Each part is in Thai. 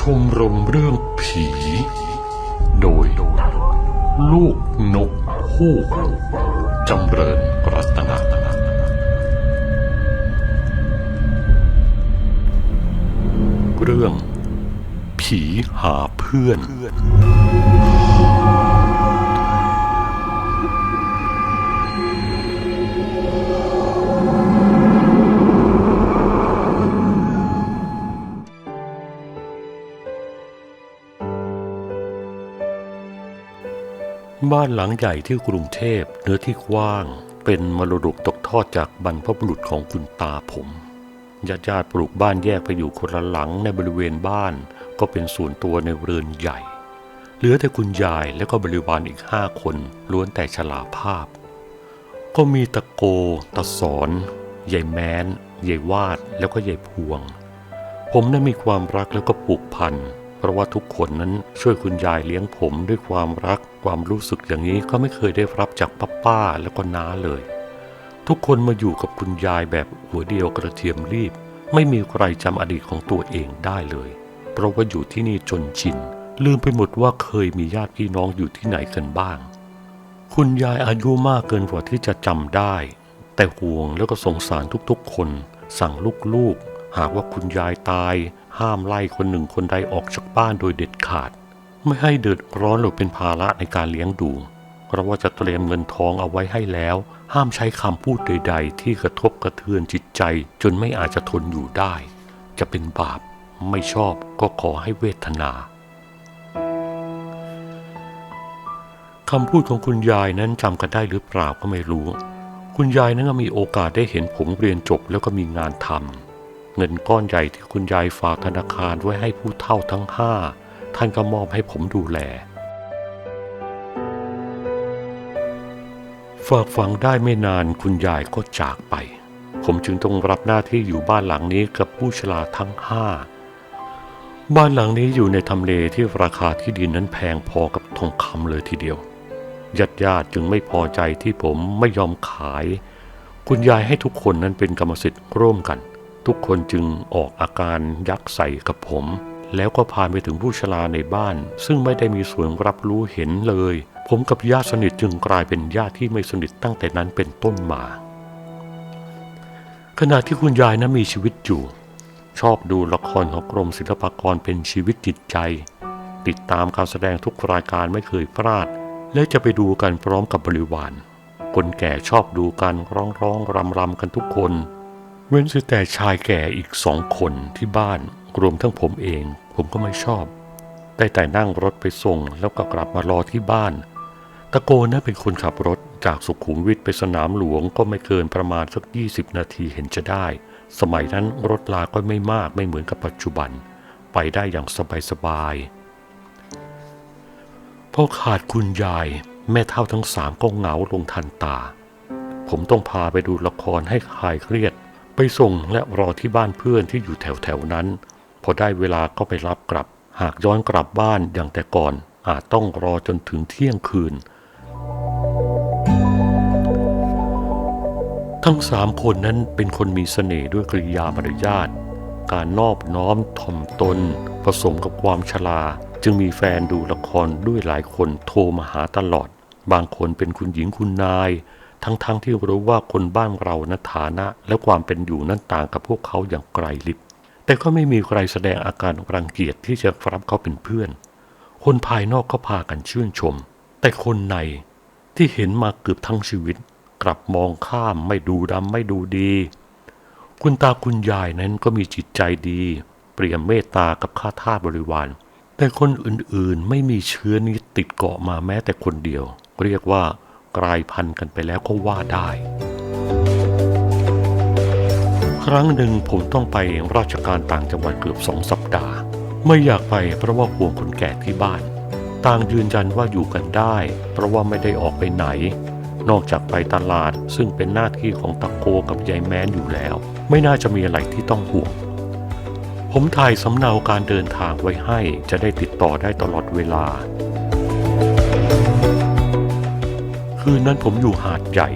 ชมรมเรื่องผี โดย ลูกนกฮูกจำเริญรัตนาเรื่อง ผีหาเพื่อน บ้านหลังใหญ่ที่กรุงเทพเนื้อที่กว้าง เป็นมรดกตกทอดจากบรรพบุรุษของคุณตาผมญาติญาติๆปลูกบ้านแยกไปอยู่คนละหลังในบริเวณบ้าน ก็เป็นส่วนตัวในเรือนใหญ่ เหลือแต่คุณยายและก็บริวารอีกห้าคนล้วนแต่ชราภาพ ก็มีตะโก ตะสอนยายแม้นยายวาดแล้วก็ยายพวง ผมนั้นมีความรักแล้วก็ผูกพัน เพราะว่าทุกคนนั้นช่วยคุณยายเลี้ยงผมด้วยความรัก ความรู้สึกอย่างนี้ก็ไม่เคยได้รับจากป้าป้าแล้วก็น้าเลย ทุกคนมาอยู่กับคุณยายแบบหัวเดียวกระเทียมรีบ ไม่มีใครจำอดีตของตัวเองได้เลย เพราะว่าอยู่ที่นี่จนชิน ลืมไปหมดว่าเคยมีญาติพี่น้องอยู่ที่ไหนกันบ้าง คุณยายอายุมากเกินกว่าที่จะจำได้ แต่ห่วงแล้วก็สงสารทุกๆคน สั่งลูกๆ หากว่าคุณยายตาย ห้ามไล่คนหนึ่งคนใดออกจากบ้านโดยเด็ดขาด ไม่ให้เดือดร้อนหรือเป็นภาระในการเลี้ยงดูเพราะว่าจะเตรียมเงินทองเอาไว้ให้แล้ว ห้ามใช้คำพูดใด ๆ ที่กระทบกระเทือนจิตใจ จนไม่อาจจะทนอยู่ได้ จะเป็นบาปไม่ชอบก็ขอให้เวทนาคำพูดของคุณยายนั้นจำกันได้หรือเปล่าก็ไม่รู้ คุณยายนั้นก็มีโอกาสได้เห็นผมเรียนจบแล้วก็มีงานทำ เงินก้อนใหญ่ที่คุณยายฝากธนาคารไว้ให้ผู้เฒ่าทั้งห้าท่านก็มอบให้ผมดูแล ฝากฝังได้ไม่นานคุณยายก็จากไป ผมจึงต้องรับหน้าที่อยู่บ้านหลังนี้กับผู้ชราทั้งห้าบ้านหลังนี้อยู่ในทำเลที่ราคาที่ดินนั้นแพงพอกับทองคำเลยทีเดียวญาติญาติๆจึงไม่พอใจที่ผมไม่ยอมขาย คุณยายให้ทุกคนนั้นเป็นกรรมสิทธิ์ร่วมกัน ทุกคนจึงออกอาการยักใส่กับผม แล้วก็พาไปถึงผู้ชราในบ้าน ซึ่งไม่ได้มีส่วนรับรู้เห็นเลย ผมกับญาติสนิทจึงกลายเป็นญาติที่ไม่สนิทตั้งแต่นั้นเป็นต้นมา ขณะที่คุณยายนั้นมีชีวิตอยู่ ชอบดูละครของกรมศิลปากรเป็นชีวิตจิตใจ ติดตามการแสดงทุกรายการไม่เคยพลาด และจะไปดูกันพร้อมกับบริวารคนแก่ชอบดูกันร้องร้องรำรำกันทุกคน เว้นเสียแต่ชายแก่อีกสองคนที่บ้านรวมทั้งผมเอง ผมก็ไม่ชอบ ได้แต่นั่งรถไปส่งแล้วก็กลับมารอที่บ้าน ตะโกนนั้นเป็นคนขับรถจากสุขุมวิทไปสนามหลวงก็ไม่เกินประมาณสัก 20 นาทีเห็นจะได้ สมัยนั้นรถลาก็ไม่มากไม่เหมือนกับปัจจุบัน ไปได้อย่างสบายๆพอขาดคุณยายแม่เท่าทั้งสามก็เหงาลงทันตา ผมต้องพาไปดูละครให้คลายเครียด ไปส่งและรอที่บ้านเพื่อนที่อยู่แถวๆนั้น พอได้เวลาก็ไปรับกลับ หากย้อนกลับบ้านอย่างแต่ก่อน อาจต้องรอจนถึงเที่ยงคืน ทั้งสามคนนั้นเป็นคนมีเสน่ห์ด้วยกริยามารยาทการนอบน้อมถ่อมตน ผสมกับความชราจึงมีแฟนดูละครด้วยหลายคนโทรมาหาตลอด บางคนเป็นคุณหญิงคุณนาย ทั้งๆทที่รู้ว่าคนบ้านเรานะฐานะ และความเป็นอยู่นั้นต่างกับพวกเขาอย่างไกลลิบ แต่ก็ไม่มีใครแสดงอาการรังเกียจที่จะรับเขาเป็นเพื่อน คนภายนอกก็พากันชื่นชม แต่คนในที่เห็นมาเกือบทั้งชีวิต กลับมองข้ามไม่ดูดำไม่ดูดี คุณตาคุณยายนั้นก็มีจิตใจดี เปรียมเมตตากับข้าทาสบริวาร แต่คนอื่นๆไม่มีเชื้อนี้ติดเกาะมาแม้แต่คนเดียว เรียกว่า กลายพันธุ์กันไปแล้วก็ว่าได้ ครั้งหนึ่งผมต้องไปราชการต่างจังหวัดเกือบสองสัปดาห์ ไม่อยากไปเพราะว่าห่วงคนแก่ที่บ้าน ต่างยืนยันว่าอยู่กันได้ เพราะว่าไม่ได้ออกไปไหน นอกจากไปตลาดซึ่งเป็นหน้าที่ของตะโกกับยายแม้นอยู่แล้ว ไม่น่าจะมีอะไรที่ต้องห่วงผมถ่ายสำเนาการเดินทางไว้ให้จะได้ติดต่อได้ตลอดเวลา คืนนั้นผมอยู่หาดใหญ่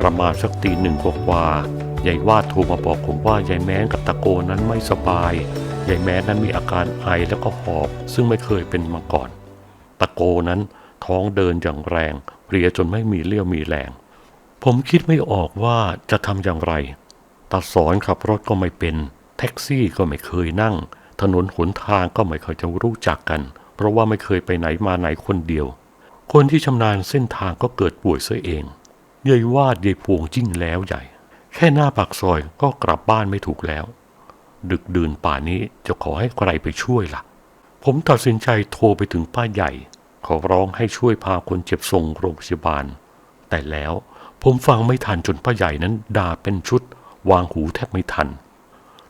ประมาณสักตีหนึ่งกว่าๆยายวาดโทรมาบอกผมว่ายายแม้นกับตะโกนั้นไม่สบายยายแม้นั้นมีอาการไอแล้วก็หอบ ซึ่งไม่เคยเป็นมาก่อน ตะโกนั้นท้องเดินอย่างแรง เพลียจนไม่มีเลี้ยวมีแรง ผมคิดไม่ออกว่าจะทำอย่างไรตาสอนขับรถก็ไม่เป็น แท็กซี่ก็ไม่เคยนั่ง ถนนหนทางก็ไม่เคยจะรู้จักกัน เพราะว่าไม่เคยไปไหนมาไหนคนเดียว คนที่ชำนาญเส้นทางก็เกิดป่วยซะเองยายวาดยายพวงจิ้งแล้วใหญ่ แค่หน้าปากซอยก็กลับบ้านไม่ถูกแล้ว ดึกดื่นป่านนี้จะขอให้ใครไปช่วยล่ะ ผมตัดสินใจโทรไปถึงป้าใหญ่ ขอร้องให้ช่วยพาคนเจ็บส่งโรงพยาบาล แต่แล้วผมฟังไม่ทันจนป้าใหญ่นั้นด่าเป็นชุด วางหูแทบไม่ทัน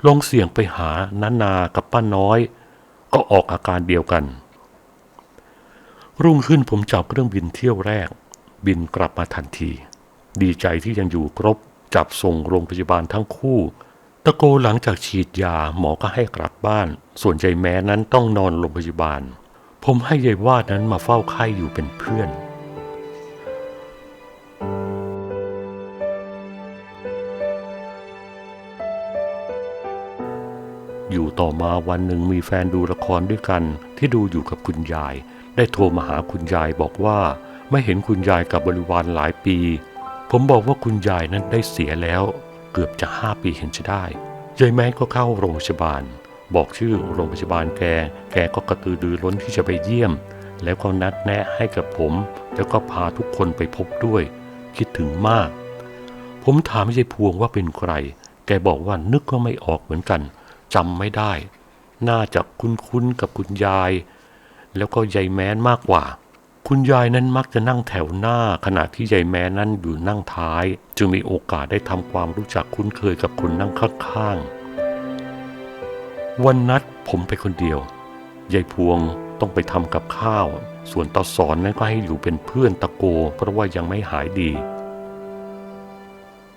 ลองเสียงไปหานานากับป้าน้อย ก็ออกอาการเดียวกัน รุ่งขึ้นผมจับเครื่องบินเที่ยวแรก บินกลับมาทันที ดีใจที่ยังอยู่ครบ จับส่งโรงพยาบาลทั้งคู่ ตะโกหลังจากฉีดยาหมอก็ให้กลับบ้าน ส่วนยายแม้นั้นต้องนอนโรงพยาบาล ผมให้ยายวาดนั้นมาเฝ้าไข้อยู่เป็นเพื่อน ต่อมาวันหนึ่งมีแฟนดูละครด้วยกัน ที่ดูอยู่กับคุณยาย ได้โทรมาหาคุณยายบอกว่า ไม่เห็นคุณยายกับบริวารหลายปี ผมบอกว่าคุณยายนั้นได้เสียแล้ว เกือบจะห้าปีเห็นจะได้ยายแม้ก็เข้าโรงพยาบาล บอกชื่อโรงพยาบาลแก แกก็กระตือรือร้นที่จะไปเยี่ยม แล้วก็นัดแนะให้กับผม แล้วก็พาทุกคนไปพบด้วย คิดถึงมาก ผมถามยายพวงว่าเป็นใคร แกบอกว่านึกก็ไม่ออกเหมือนกัน จำไม่ได้ น่าจะคุ้นๆกับคุณยาย แล้วก็ยายแม้นมากกว่า คุณยายนั้นมักจะนั่งแถวหน้า ขณะที่ยายแม้นั้นอยู่นั่งท้าย จึงมีโอกาสได้ทำความรู้จักคุ้นเคยกับคนนั่งข้างๆ วันนัดผมไปคนเดียวยายพวงต้องไปทำกับข้าว ส่วนตาสอนนั้นก็ให้อยู่เป็นเพื่อนตะโก เพราะว่ายังไม่หายดี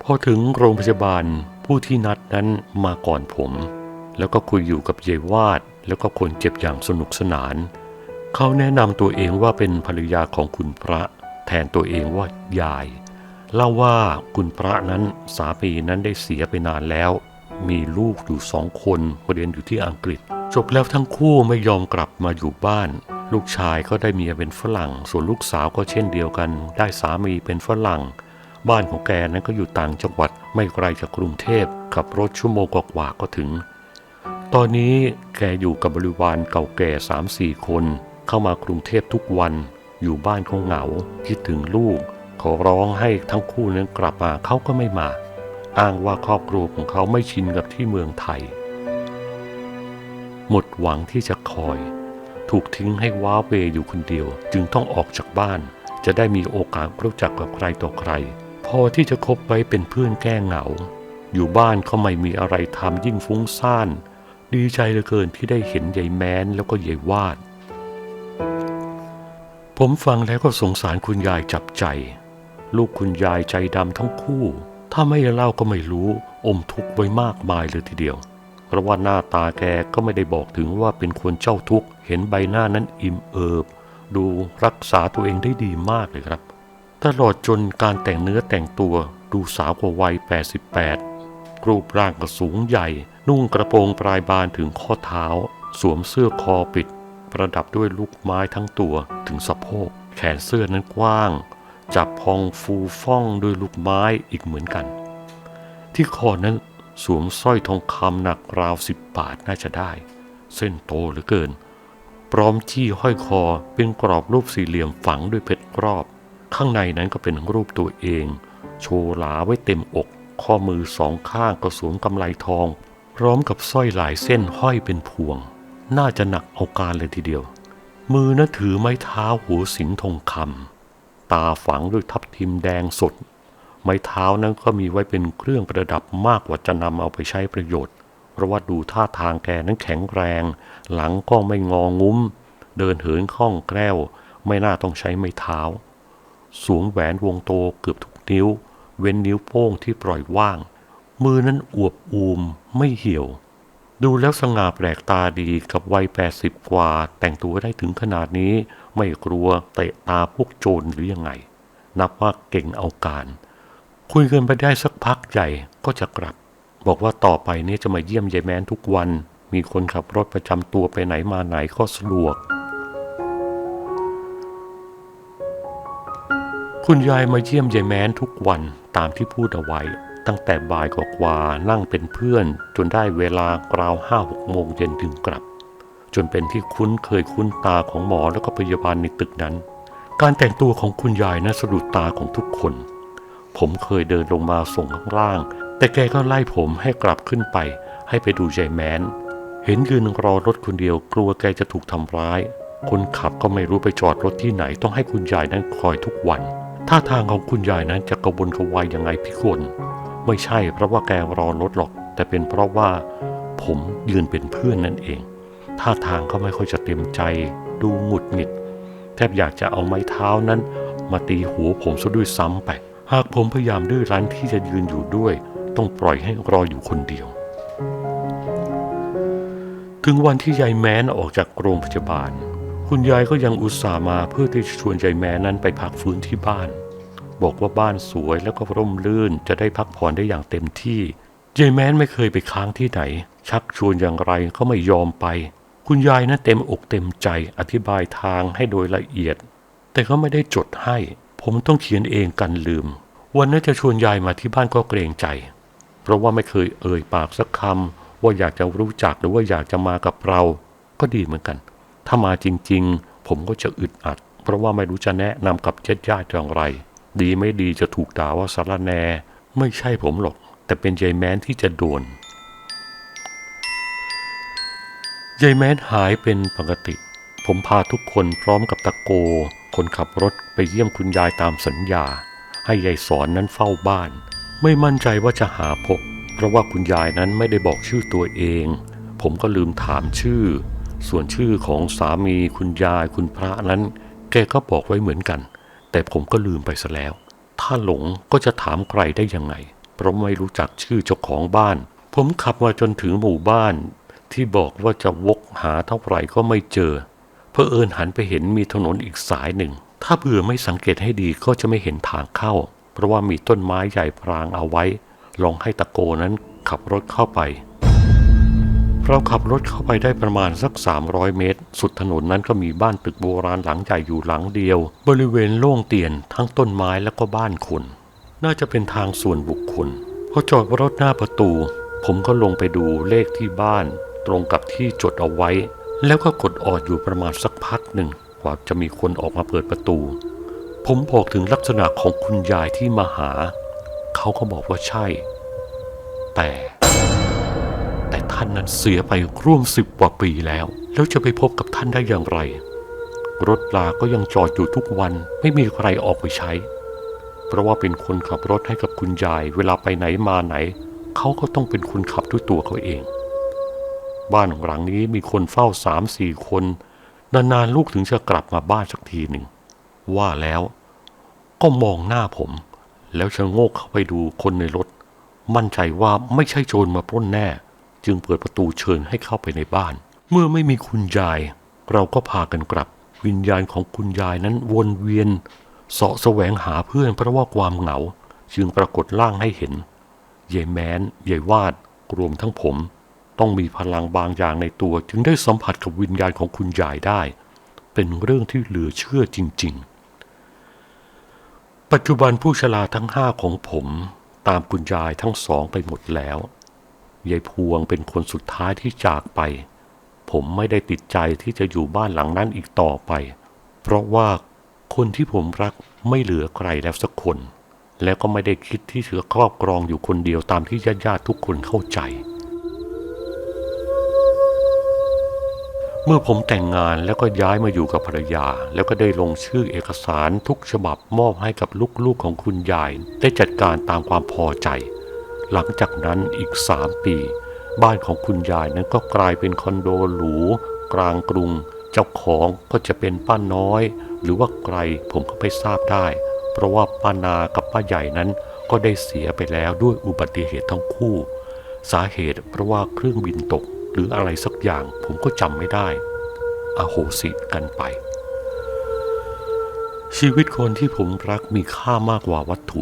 พอถึงโรงพยาบาลผู้ที่นัดนั้นมาก่อนผม แล้วก็คุยอยู่กับยายวาด แล้วก็คนเจ็บอย่างสนุกสนาน เขาแนะนำตัวเองว่าเป็นภรรยาของคุณพระ แทนตัวเองว่ายาย เล่าว่าคุณพระนั้นสามีนั้นได้เสียไปนานแล้ว มีลูกอยู่สองคนเรียนอยู่ที่อังกฤษ จบแล้วทั้งคู่ไม่ยอมกลับมาอยู่บ้าน ลูกชายก็ได้เมียเป็นฝรั่ง ส่วนลูกสาวก็เช่นเดียวกัน ได้สามีเป็นฝรั่งบ้านของแกนั้นก็อยู่ต่างจังหวัดไม่ไกลจากกรุงเทพขับรถชั่วโมงกว่าๆก็ถึง ตอนนี้แกอยู่กับบริวารเก่าแก่สามสี่คน เข้ามากรุงเทพทุกวัน อยู่บ้านเขาเหงา คิดถึงลูก ขอร้องให้ทั้งคู่นั้นกลับมาเขาก็ไม่มา อ้างว่าครอบครัวของเขาไม่ชินกับที่เมืองไทย หมดหวังที่จะคอย ถูกทิ้งให้ว้าเวอยู่คนเดียว จึงต้องออกจากบ้าน จะได้มีโอกาสรู้จักกับใครต่อใคร พอที่จะคบไว้เป็นเพื่อนแก้เหงา อยู่บ้านเขาไม่มีอะไรทำยิ่งฟุ้งซ่าน ดีใจเหลือเกินที่ได้เห็นยายแม้นแล้วก็ยายวาด ผมฟังแล้วก็สงสารคุณยายจับใจ ลูกคุณยายใจดำทั้งคู่ ถ้าไม่เล่าก็ไม่รู้ อมทุกข์ไว้มากมายเลยทีเดียว เพราะว่าหน้าตาแกก็ไม่ได้บอกถึงว่าเป็นคนเจ้าทุกข์ เห็นใบหน้านั้นอิ่มเอิบ ดูรักษาตัวเองได้ดีมากเลยครับ ตลอดจนการแต่งเนื้อแต่งตัวดูสาวกว่าวัย 88 รูปร่างก็สูงใหญ่ นุ่งกระโปรงปลายบานถึงข้อเท้า สวมเสื้อคอปิด ประดับด้วยลูกไม้ทั้งตัวถึงสะโพก แขนเสื้อนั้นกว้าง จับพองฟูฟ่องด้วยลูกไม้อีกเหมือนกัน ที่คอนั้นสวมสร้อยทองคำหนักราวสิบบาทน่าจะได้ เส้นโตเหลือเกิน พร้อมจี้ห้อยคอเป็นกรอบรูปสี่เหลี่ยมฝังด้วยเพชรรอบ ข้างในนั้นก็เป็นรูปตัวเอง โชว์หลาไว้เต็มอก ข้อมือสองข้างก็สวมกำไลทอง พร้อมกับสร้อยหลายเส้นห้อยเป็นพวง น่าจะหนักเอาการเลยทีเดียว มือนั้นถือไม้เท้าหัวสิงทองคำตาฝังด้วยทับทิมแดงสด ไม้เท้านั้นก็มีไว้เป็นเครื่องประดับมากกว่าจะนำเอาไปใช้ประโยชน์ เพราะว่าดูท่าทางแกนั้นแข็งแรง หลังก็ไม่งองุ้ม เดินเหินคล่องแคล่ว ไม่น่าต้องใช้ไม้เท้า สวมแหวนวงโตเกือบทุกนิ้ว เว้นนิ้วโป้งที่ปล่อยว่าง มือนั้นอวบอูมไม่เหี่ยว ดูแล้วสง่าแปลกตาดีกับวัยแปดสิบกว่า แต่งตัวได้ถึงขนาดนี้ ไม่กลัวเตะตาพวกโจรหรือยังไง นับว่าเก่งเอาการ คุยกันไปได้สักพักใหญ่ก็จะกลับ บอกว่าต่อไปนี้จะมาเยี่ยมยายแมนทุกวัน มีคนขับรถประจำตัวไปไหนมาไหนก็สะดวกคุณยายมาเยี่ยมยายแม้นทุกวัน ตามที่พูดเอาไว้ ตั้งแต่บ่ายกว่าๆนั่งเป็นเพื่อน จนได้เวลาราวห้าหกโมงเย็นถึงกลับ จนเป็นที่คุ้นเคยคุ้นตาของหมอและก็พยาบาลในตึกนั้น การแต่งตัวของคุณยายนั้นสะดุดตาของทุกคน ผมเคยเดินลงมาส่งข้างล่าง แต่แกก็ไล่ผมให้กลับขึ้นไป ให้ไปดูยายแมนเห็นยืนรอรถคนเดียวกลัวแกจะถูกทำร้าย คนขับก็ไม่รู้ไปจอดรถที่ไหนต้องให้คุณยายนั้นคอยทุกวัน ท่าทางของคุณยายนั้นจะกระวนกระวายยังไงพี่คนไม่ใช่เพราะว่าแกรอรถหรอก แต่เป็นเพราะว่าผมยืนเป็นเพื่อนนั่นเอง ท่าทางเขาไม่ค่อยจะเต็มใจ ดูหงุดหงิด แทบอยากจะเอาไม้เท้านั้น มาตีหัวผมซะด้วยซ้ำไป หากผมพยายามดื้อรั้นที่จะยืนอยู่ด้วย ต้องปล่อยให้รออยู่คนเดียว ถึงวันที่ยายแม้นออกจากโรงพยาบาล คุณยายก็ยังอุตส่าห์มาเพื่อที่จะชวนยายแม้นนั้นไปพักฟื้นที่บ้าน บอกว่าบ้านสวยแล้วก็ร่มรื่นจะได้พักผ่อนได้อย่างเต็มที่ยายแม้นไม่เคยไปค้างที่ไหน ชักชวนอย่างไรก็ไม่ยอมไป คุณยายนั้นเต็มอกเต็มใจอธิบายทางให้โดยละเอียด แต่เขาไม่ได้จดให้ ผมต้องเขียนเองกันลืม วันนั้นจะชวนยายมาที่บ้านก็เกรงใจ เพราะว่าไม่เคยเอ่ยปากสักคำว่าอยากจะรู้จักหรือว่าอยากจะมากับเรา ก็ดีเหมือนกัน ถ้ามาจริง ๆ ผมก็จะอึดอัด เพราะว่าไม่รู้จะแนะนำกับญาติญาติอย่างไร ดีไม่ดีจะถูกด่าว่าสารแนไม่ใช่ผมหรอก แต่เป็นยายแม้นที่จะโดนยายแม้นหายเป็นปกติ ผมพาทุกคนพร้อมกับตะโก คนขับรถไปเยี่ยมคุณยายตามสัญญา ให้ยายสอนนั้นเฝ้าบ้าน ไม่มั่นใจว่าจะหาพบ เพราะว่าคุณยายนั้นไม่ได้บอกชื่อตัวเอง ผมก็ลืมถามชื่อ ส่วนชื่อของสามีคุณยายคุณพระนั้น แกก็บอกไว้เหมือนกัน ผมก็ลืมไปซะแล้ว ถ้าหลงก็จะถามใครได้ยังไง เพราะไม่รู้จักชื่อเจ้าของบ้าน ผมขับมาจนถึงหมู่บ้าน ที่บอกว่าจะวกหาเท่าไหร่ก็ไม่เจอ เพอเอิญหันไปเห็นมีถนนอีกสายหนึ่ง ถ้าเผื่อไม่สังเกตให้ดีก็จะไม่เห็นทางเข้า เพราะว่ามีต้นไม้ใหญ่พรางเอาไว้ ลองให้ตะโกนั้นขับรถเข้าไป เราขับรถเข้าไปได้ประมาณสัก 300 เมตร สุดถนนนั้นก็มีบ้านตึกโบราณหลังใหญ่อยู่หลังเดียว บริเวณโล่งเตียนทั้งต้นไม้แล้วก็บ้านคน น่าจะเป็นทางส่วนบุคคลพอจอดรถหน้าประตู ผมก็ลงไปดูเลขที่บ้าน ตรงกับที่จดเอาไว้ แล้วก็กดออดอยู่ประมาณสักพักหนึ่งกว่าจะมีคนออกมาเปิดประตู ผมบอกถึงลักษณะของคุณยายที่มาหา เขาก็บอกว่าใช่ แต่านนั้นเสียไปร่วมสิบกว่าปีแล้ว แล้วจะไปพบกับท่านได้อย่างไร รถลาก็ยังจอดอยู่ทุกวันไม่มีใครออกไปใช้ เพราะว่าเป็นคนขับรถให้กับคุณยาย เวลาไปไหนมาไหน เขาก็ต้องเป็นคนขับด้วยตัวเขาเอง บ้านหลังนี้มีคนเฝ้าสามสี่คน นานๆลูกถึงจะกลับมาบ้านสักทีหนึ่ง ว่าแล้วก็มองหน้าผม แล้วชะโงกเข้าไปดูคนในรถ มั่นใจว่าไม่ใช่โจรมาปล้นแน่ จึงเปิดประตูเชิญให้เข้าไปในบ้าน เมื่อไม่มีคุณยาย เราก็พากันกลับ วิญญาณของคุณยายนั้นวนเวียนเสาะแสวงหาเพื่อนเพราะว่าความเหงา จึงปรากฏร่างให้เห็นยายแม้นยายวาดรวมทั้งผม ต้องมีพลังบางอย่างในตัว จึงได้สัมผัสกับวิญญาณของคุณยายได้ เป็นเรื่องที่เหลือเชื่อจริง ๆ ปัจจุบันผู้ชราทั้งห้าของผม ตามคุณยายทั้งสองไปหมดแล้ว ยายพวงเป็นคนสุดท้ายที่จากไป ผมไม่ได้ติดใจที่จะอยู่บ้านหลังนั้นอีกต่อไป เพราะว่าคนที่ผมรักไม่เหลือใครแล้วสักคน แล้วก็ไม่ได้คิดที่จะครอบครองอยู่คนเดียวตามที่ญาติๆทุกคนเข้าใจ เมื่อผมแต่งงานแล้วก็ย้ายมาอยู่กับภรรยา แล้วก็ได้ลงชื่อเอกสารทุกฉบับมอบให้กับลูกๆของคุณยาย ได้จัดการตามความพอใจ หลังจากนั้นอีกสามปี บ้านของคุณยายนั้นก็กลายเป็นคอนโดหรูกลางกรุง เจ้าของก็จะเป็นป้าน้อย หรือว่าไกลผมก็ไม่ทราบได้ เพราะว่าป้านากับป้าใหญ่นั้นก็ได้เสียไปแล้วด้วยอุบัติเหตุทั้งคู่ สาเหตุเพราะว่าเครื่องบินตกหรืออะไรสักอย่างผมก็จำไม่ได้อโหสิกันไป ชีวิตคนที่ผมรักมีค่ามากกว่าวัตถุ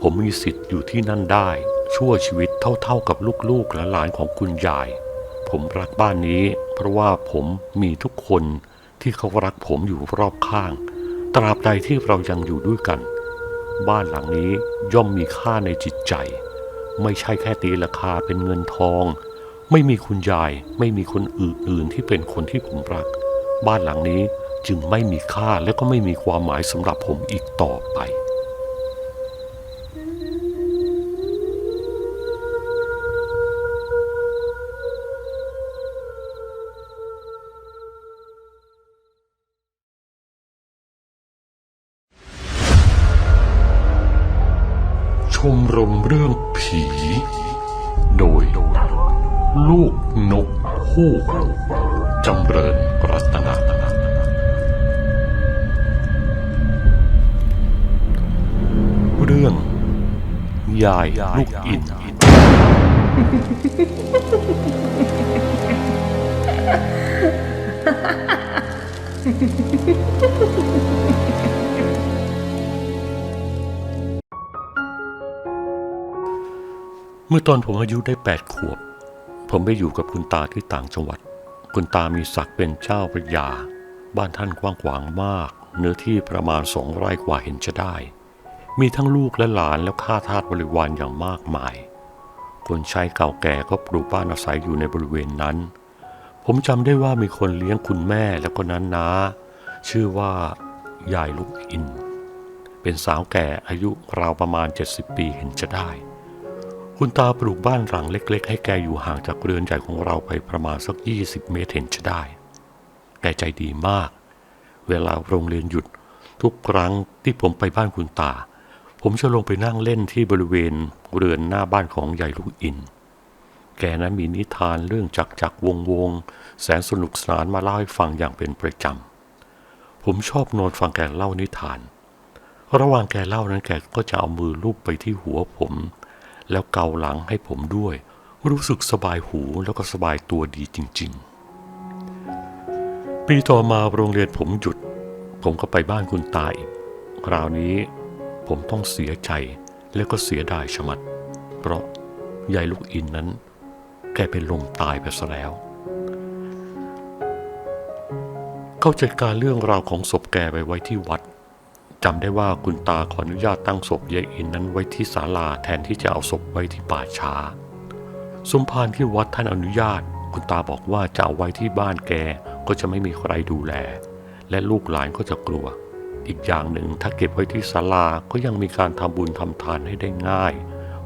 ผมมีสิทธิ์อยู่ที่นั่นได้ ชั่วชีวิตเท่าๆกับลูกๆและหลานของคุณยาย ผมรักบ้านนี้ เพราะว่าผมมีทุกคนที่เขารักผมอยู่รอบข้าง ตราบใดที่เรายังอยู่ด้วยกัน บ้านหลังนี้ย่อมมีค่าในจิตใจ ไม่ใช่แค่ตีราคาเป็นเงินทอง ไม่มีคุณยายไม่มีคนอื่นๆที่เป็นคนที่ผมรัก บ้านหลังนี้จึงไม่มีค่าและก็ไม่มีความหมายสำหรับผมอีกต่อไป มรมเรื่องผี โดย ลูกนกฮูกจำเริญรัตนาเรื่องยายลูกอิน เมื่อตอนผมอายุได้แปดขวบ ผมไปอยู่กับคุณตาที่ต่างจังหวัด คุณตามีศักดิ์เป็นเจ้าพระยา บ้านท่านกว้างขวางมาก เนื้อที่ประมาณสองไร่กว่าเห็นจะได้ มีทั้งลูกและหลานแล้วข้าทาสบริวารอย่างมากมาย คนใช้เก่าแก่ก็ปลูกบ้านอาศัยอยู่ในบริเวณนั้น ผมจำได้ว่ามีคนเลี้ยงคุณแม่แล้วก็นั้นนาชื่อว่ายายลูกอิน เป็นสาวแก่อายุราวประมาณ 70 ปีเห็นจะได้ คุณตาปลูกบ้านหลังเล็ก ๆ ให้แกอยู่ห่างจากเรือนใหญ่ของเราไปประมาณสัก 20 เมตรเห็นจะได้ แกใจดีมาก เวลาโรงเรียนหยุด ทุกครั้งที่ผมไปบ้านคุณตา ผมจะลงไปนั่งเล่นที่บริเวณเรือนหน้าบ้านของยายลูกอิน แกนั้นมีนิทานเรื่องจักจักวงวงแสนสนุกสนานมาเล่าให้ฟังอย่างเป็นประจำ ผมชอบนอนฟังแกเล่านิทาน ระหว่างแกเล่านั้นแกก็จะเอามือลูบไปที่หัวผม แล้วเกาหลังให้ผมด้วย รู้สึกสบายหูแล้วก็สบายตัวดีจริง ๆ ปีต่อมาโรงเรียนผมหยุด ผมก็ไปบ้านคุณตาอีกคราวนี้ผมต้องเสียใจแล้วก็เสียดายชะมัด เพราะยายลูกอินนั้น แกเป็นลมตายไปซะแล้ว เขาจัดการเรื่องราวของศพแกไปไว้ที่วัด จำได้ว่าคุณตาขออนุญาตตั้งศพยายอินนั้นไว้ที่ศาลาแทนที่จะเอาศพไว้ที่ป่าช้าสมภารที่วัดท่านอนุญาต คุณตาบอกว่าจะเอาไว้ที่บ้านแกก็จะไม่มีใครดูแล และลูกหลานก็จะกลัว อีกอย่างหนึ่งถ้าเก็บไว้ที่ศาลาก็ยังมีการทำบุญทำทานให้ได้ง่าย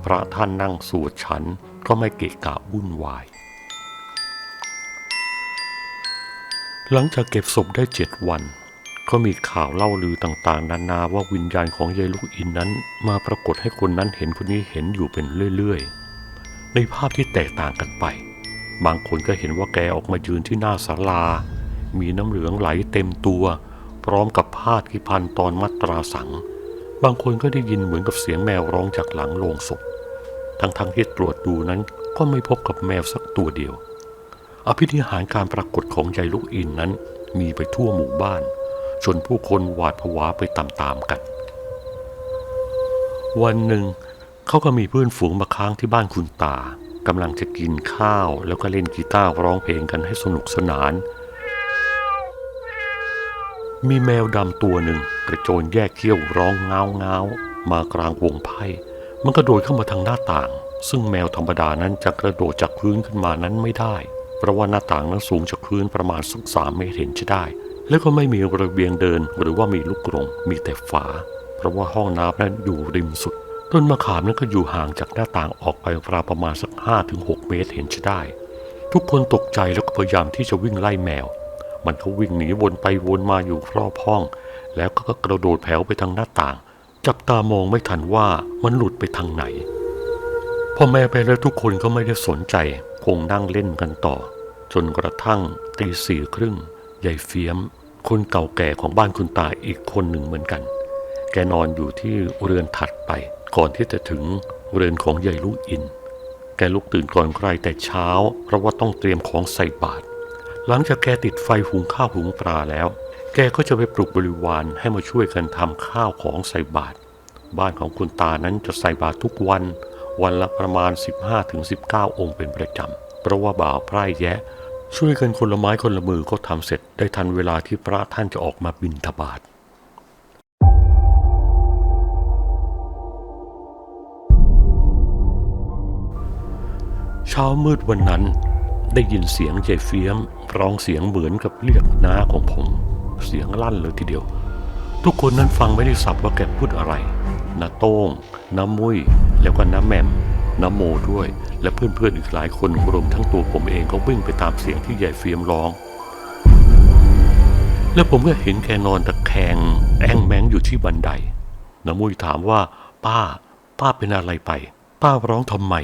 พระท่านนั่งสวดฉันก็ไม่เกะกะวุ่นวาย หลังจากเก็บศพได้เจ็ดวัน ก็มีข่าวเล่าลือต่างๆ นานาว่าวิญญาณของยายลูกอินนั้น มาปรากฏให้คนนั้นเห็นคนนี้เห็นอยู่เป็นเรื่อยๆ ในภาพที่แตกต่างกันไป บางคนก็เห็นว่าแกออกมายืนที่หน้าศาลา มีน้ำเหลืองไหลเต็มตัว พร้อมกับผ้าที่พันตอนมัตราสัง บางคนก็ได้ยินเหมือนกับเสียงแมวร้องจากหลังโลงศพ ทั้งๆที่ตรวจดูนั้นก็ไม่พบกับแมวสักตัวเดียว อภินิหารการปรากฏของยายลูกอินนั้นมีไปทั่วหมู่บ้าน จนผู้คนหวาดผวาไปตามๆกัน วันหนึ่งเขาก็มีเพื่อนฝูงมาค้างที่บ้านคุณตากำลังจะกินข้าวแล้วก็เล่นกีตาร์ร้องเพลงกันให้สนุกสนาน มีแมวดำตัวหนึ่งกระโจนแยกเขี้ยวร้องเงาเงามากลางวงไพ่ มันกระโดดเข้ามาทางหน้าต่าง ซึ่งแมวธรรมดานั้นจะกระโดดจากพื้นขึ้นมานั้นไม่ได้ เพราะว่าหน้าต่างนั้นสูงจากพื้นประมาณสักสามเมตรเห็นจะได้ แล้วก็ไม่มีระเบียงเดินหรือว่ามีลูกกรงมีแต่ฝา เพราะว่าห้องน้ำนั้นอยู่ริมสุด ต้นมะขามนั้นก็อยู่ห่างจากหน้าต่างออกไปราวประมาณสักห้าถึงหกเมตรเห็นจะได้ ทุกคนตกใจแล้วก็พยายามที่จะวิ่งไล่แมว มันก็วิ่งหนีวนไปวนมาอยู่รอบห้อง แล้วก็กระโดดแผ่วไปทางหน้าต่าง จับตามองไม่ทันว่ามันหลุดไปทางไหนพอแม่ไปแล้วทุกคนก็ไม่ได้สนใจ คงนั่งเล่นกันต่อ จนกระทั่งตีสี่ครึ่ง ยายเฟียม คนเก่าแก่ของบ้านคุณตาอีกคนหนึ่งเหมือนกัน แกนอนอยู่ที่เรือนถัดไป ก่อนที่จะถึงเรือนของยายลูกอิน แกลุกตื่นก่อนใครแต่เช้า เพราะว่าต้องเตรียมของใส่บาตรหลังจากแกติดไฟหุงข้าวหุงปลาแล้ว แกก็จะไปปลุกบริวารให้มาช่วยกันทำข้าวของใส่บาตรบ้านของคุณตานั้นจะใส่บาตรทุกวัน วันละประมาณ 15-19 องค์เป็นประจำ เพราะว่าบ่าวไพร่แยะ ช่วยกันคนละไม้คนละมือก็ทำเสร็จได้ทันเวลาที่พระท่านจะออกมาบิณฑบาตเช้ามืดวันนั้นได้ยินเสียงยายเฟียม ร้องเสียงเหมือนกับเรียกน้าของผม เสียงลั่นเลยทีเดียว ทุกคนนั้นฟังไม่ได้สับว่าแกพูดอะไรน้าโต้งน้ามุ้ยแล้วก็น้าแม่ม น้าโมด้วย และเพื่อนๆอีกหลายคนรวมทั้งตัวผมเองก็วิ่งไปตามเสียงที่ยายเฟียมร้อง แล้วผมก็เห็นแกนอนตะแคงแองแมงอยู่ที่บันไดน้ามุ้ยถามว่า ป้า ป้าเป็นอะไรไป ป้าร้องทำไม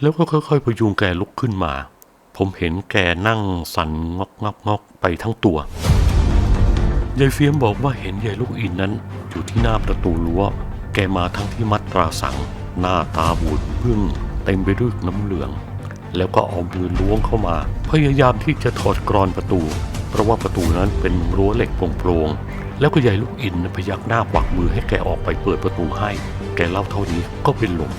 แล้วก็ค่อยๆพยุงแกลุกขึ้นมา ผมเห็นแกนั่งสั่นงอกงอกงอกไปทั้งตัวยายเฟียมบอกว่าเห็นยายลูกอินนั้น อยู่ที่หน้าประตูรั้ว แกมาทั้งที่มัดตราสัง หน้าตาบูดพึ่งเต็มไปด้วยน้ำเหลือง แล้วก็เอามือล้วงเข้ามา พยายามที่จะถอดกรอนประตู เพราะว่าประตูนั้นเป็นรั้วเหล็กโปร่งๆแล้วก็ยายลูกอินพยักหน้ากวักมือให้แกออกไปเปิดประตูให้ แกเล่าเท่านี้ก็เป็นลม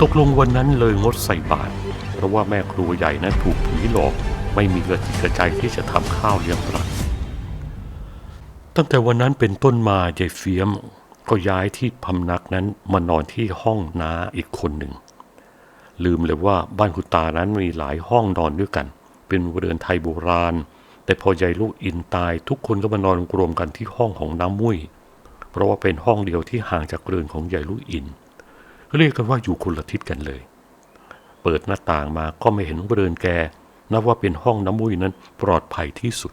ตกลงวันนั้นเลยงดใส่บาตรเพราะว่าแม่ครัวใหญ่นั้นถูกผีหลอก ไม่มีกระจิตกระใจที่จะทำข้าวเลี้ยงพระตั้งแต่วันนั้นเป็นต้นมายายเฟียม ก็ย้ายที่พำนักนั้นมานอนที่ห้องน้าอีกคนหนึ่ง ลืมเลยว่าบ้านคุณตานั้นมีหลายห้องนอนด้วยกัน เป็นเรือนไทยโบราณ แต่พอยายลูกอินตายทุกคนก็มานอนรวมกันที่ห้องของน้ำมุ้ยเพราะว่าเป็นห้องเดียวที่ห่างจากเรือนของยายลูกอิน เรียกกันว่าอยู่คนละทิศกันเลย เปิดหน้าต่างมาก็ไม่เห็นเรือนแกนับว่าเป็นห้องน้ำมุ้ยนั้นปลอดภัยที่สุด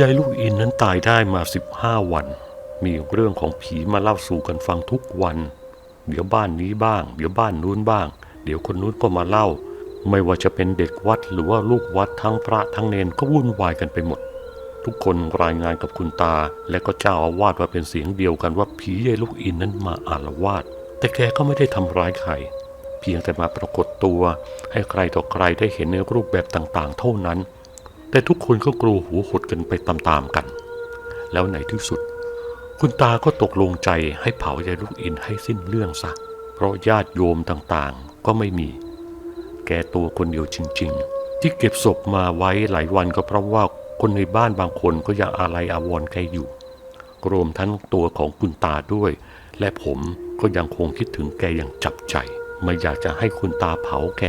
ยายลูกอินนั้นตายได้มาสิบห้าวัน มีเรื่องของผีมาเล่าสู่กันฟังทุกวัน เดี๋ยวบ้านนี้บ้าง เดี๋ยวบ้านนู้นบ้าง เดี๋ยวคนนู้นก็มาเล่า ไม่ว่าจะเป็นเด็กวัดหรือว่าลูกวัดทั้งพระทั้งเนนก็วุ่นวายกันไปหมด ทุกคนรายงานกับคุณตา และก็เจ้าอาวาสว่าเป็นเสียงเดียวกันว่าผียายลูกอินนั้นมาอารวาสแต่แกก็ไม่ได้ทำร้ายใครเพียงแต่มาปรากฏตัว ให้ใครต่อใครได้เห็นในรูปแบบต่างๆ เท่านั้น แต่ทุกคนก็กลัวหูหดกันไปตามๆกัน แล้วในที่สุด คุณตาก็ตกลงใจให้เผายายลูกอินให้สิ้นเรื่องซะ เพราะญาติโยมต่างๆก็ไม่มี แกตัวคนเดียวจริง ๆ ที่เก็บศพมาไว้หลายวันก็เพราะว่าคนในบ้านบางคนก็ยังอาลัยอาวรณ์แกอยู่ รวมทั้งตัวของคุณตาด้วย และผมก็ยังคงคิดถึงแกอย่างจับใจ ไม่อยากจะให้คุณตาเผาแก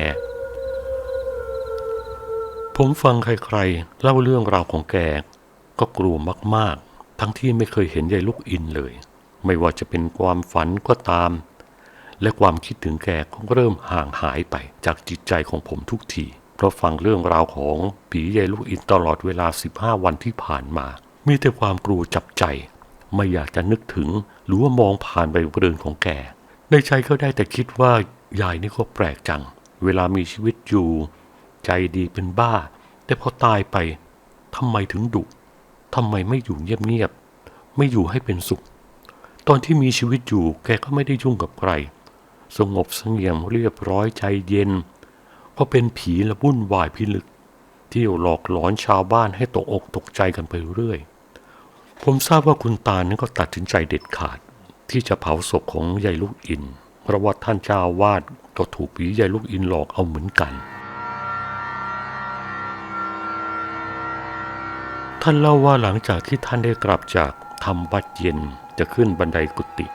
ผมฟังใครๆ เล่าเรื่องราวของแก ก็กลัวมากๆ ทั้งที่ไม่เคยเห็นยายลูกอินเลย ไม่ว่าจะเป็นความฝันก็ตาม และความคิดถึงแกก็เริ่มห่างหายไปจากจิตใจของผมทุกที เพราะฟังเรื่องราวของผียายลูกอินตลอดเวลา 15 วันที่ผ่านมา มีแต่ความกลัวจับใจ ไม่อยากจะนึกถึงหรือว่ามองผ่านไปเรือนของแก ในใจก็ได้แต่คิดว่ายายนี่ก็แปลกจัง เวลามีชีวิตอยู่ ใจดีเป็นบ้า แต่พอตายไปทำไมถึงดุทำไมไม่อยู่เงียบๆไม่อยู่ให้เป็นสุข ตอนที่มีชีวิตอยู่แกก็ไม่ได้ยุ่งกับใคร สงบเสงี่ยมเรียบร้อยใจเย็นพอเป็นผีและวุ่นวายพิลึก เที่ยวหลอกหลอนชาวบ้านให้ตกอกตกใจกันไปเรื่อย ผมทราบว่าคุณตานั้นก็ตัดสินใจเด็ดขาด ที่จะเผาศพของยายลูกอินเพราะว่าท่านเจ้าอาวาดก็ถูกผียายลูกอินหลอกเอาเหมือนกัน ท่านเล่าว่าหลังจากที่ท่านได้กลับจากทำวัดเย็นจะขึ้นบันไดกุฏิ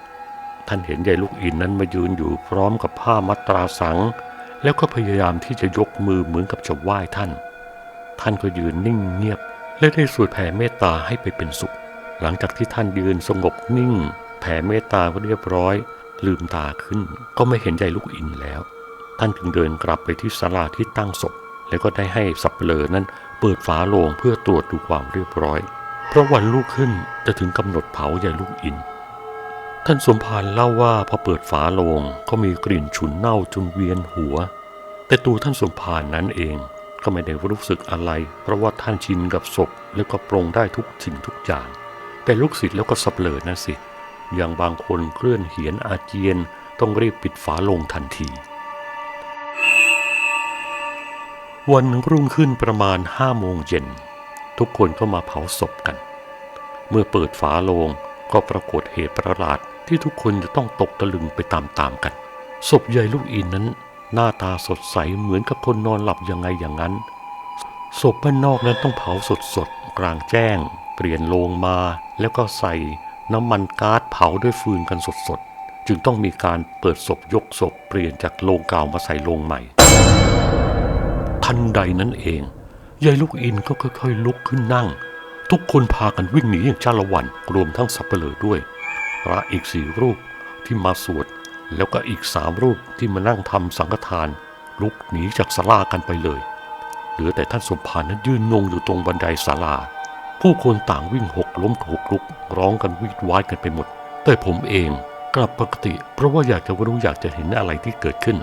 ท่านเห็นยายลูกอินนั้นมายืนอยู่พร้อมกับผ้ามัตราสัง แล้วก็พยายามที่จะยกมือเหมือนกับจะไหว้ท่าน ท่านก็ยืนนิ่งเงียบ และได้สวดแผ่เมตตาให้ไปเป็นสุข หลังจากที่ท่านยืนสงบนิ่ง แผ่เมตตาก็เรียบร้อย ลืมตาขึ้น ก็ไม่เห็นยายลูกอินแล้ว ท่านจึงเดินกลับไปที่ศาลาที่ตั้งศพแล้วก็ได้ให้สับเปลอนั้น เปิดฝาโลงเพื่อตรวจดูความเรียบร้อย เพราะวันลูกขึ้นจะถึงกำหนดเผายายลูกอิน ท่านสมภารเล่าว่าพอเปิดฝาโลงก็มีกลิ่นฉุนเน่าจนเวียนหัว แต่ตัวท่านสมภารนั้นเองก็ไม่ได้รู้สึกอะไร เพราะว่าท่านชินกับศพแล้วก็ปรงได้ทุกสิ่งทุกอย่าง แต่ลูกศิษย์แล้วก็สับเปลอนะสิ อย่างบางคนเคลื่อนเหียนอาเจียนต้องรีบปิดฝาโลงทันที วันรุ่งขึ้นประมาณห้าโมงเย็น ทุกคนก็มาเผาศพกัน เมื่อเปิดฝาโลงก็ปรากฏเหตุประหลาดที่ทุกคนจะต้องตกตะลึงไปตามๆกัน ศพยายลูกอินนั้น หน้าตาสดใสเหมือนกับคนนอนหลับยังไงอย่างนั้น ศพบ้านนอกนั้นต้องเผาสดๆกลางแจ้ง เปลี่ยนโลงมาแล้วก็ใส่น้ำมันก๊าซเผาด้วยฟืนกันสดๆ จึงต้องมีการเปิดศพยกศพเปลี่ยนจากโลงเก่ามาใส่โลงใหม่ ทันใดนั้นเอง ยายลูกอินก็ค่อยๆ ลุกขึ้นนั่ง ทุกคนพากันวิ่งหนีอย่างจ้าละวันรวมทั้งสับเปลือด้วยพระอีกสี่รูปที่มาสวด แล้วก็อีกสามรูปที่มานั่งทำสังฆทาน ลุกหนีจากศาลากันไปเลยเหลือแต่ท่านสมภารนั้นยืนงงอยู่ตรงบันไดศาลา ผู้คนต่างวิ่งหกล้มหกลุก ร้องกันวิดวายกันไปหมด แต่ผมเองกลับปกติ เพราะว่าอยากจะรู้อยากจะเห็นอะไรที่เกิดขึ้น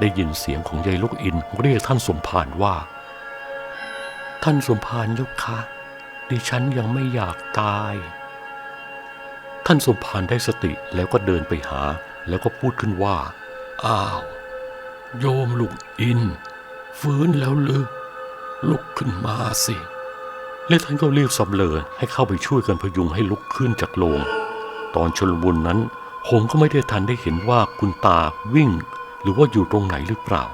ได้ยินเสียงของยายลูกอินเรียกท่านสมภารว่า ท่านสมภารเจ้าคะดิฉันยังไม่อยากตาย ท่านสมภารได้สติแล้วก็เดินไปหา แล้วก็พูดขึ้นว่า อ้าว โยมลูกอิน ฟื้นแล้วหรือลุกขึ้นมาสิและท่านก็เรียกสำเริญให้เข้าไปช่วยกันพยุงให้ลุกขึ้นจากโลง ตอนชลบุญนั้น ผมก็ไม่ได้ทันได้เห็นว่าคุณตาวิ่ง หรือว่าอยู่ตรงไหนหรือเปล่า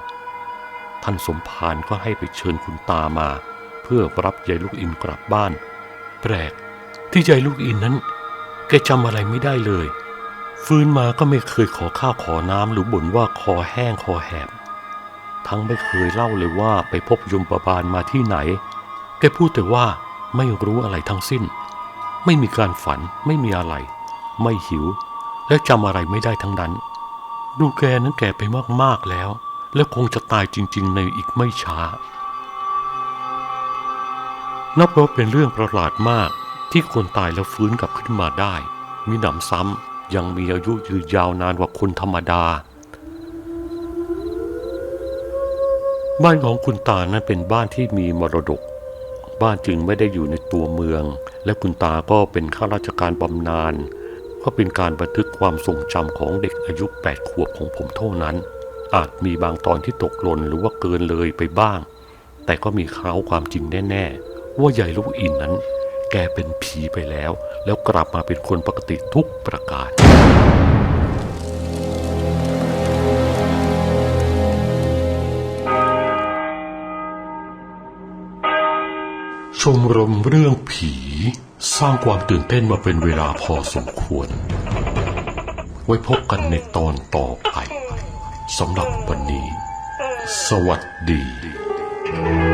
ท่านสมภารก็ให้ไปเชิญคุณตามา เพื่อรับยายลูกอินกลับบ้าน แปลกที่ยายลูกอินนั้น แกจำอะไรไม่ได้เลย ฟื้นมาก็ไม่เคยขอข้าวขอน้ำหรือบ่นว่าคอแห้งคอแหบ ทั้งไม่เคยเล่าเลยว่าไปพบยมบาลมาที่ไหน แกพูดแต่ว่าไม่รู้อะไรทั้งสิ้น ไม่มีการฝันไม่มีอะไร ไม่หิว และจำอะไรไม่ได้ทั้งนั้น ดูแกนั้นแก่ไปมาก ๆ แล้ว และคงจะตายจริง ๆ ในอีกไม่ช้า นับว่าเป็นเรื่องประหลาดมากที่คนตายแล้วฟื้นกลับขึ้นมาได้ มีหนำซ้ำยังมีอายุยืนยาวนานกว่าคนธรรมดา บ้านของคุณตานั้นเป็นบ้านที่มีมรดก บ้านจึงไม่ได้อยู่ในตัวเมือง และคุณตาก็เป็นข้าราชการบำนาญ ก็เป็นการบันทึกความทรงจำของเด็กอายุ 8 ขวบของผมเท่านั้น อาจมีบางตอนที่ตกหล่นหรือว่าเกินเลยไปบ้าง แต่ก็มีเขาความจริงแน่ ๆ ว่ายายลูกอินนั้น แกเป็นผีไปแล้ว แล้วกลับมาเป็นคนปกติทุกประการชมรมเรื่องผี สร้างความตื่นเต้นมาเป็นเวลาพอสมควร ไว้พบกันในตอนต่อไปสำหรับวันนี้ สวัสดี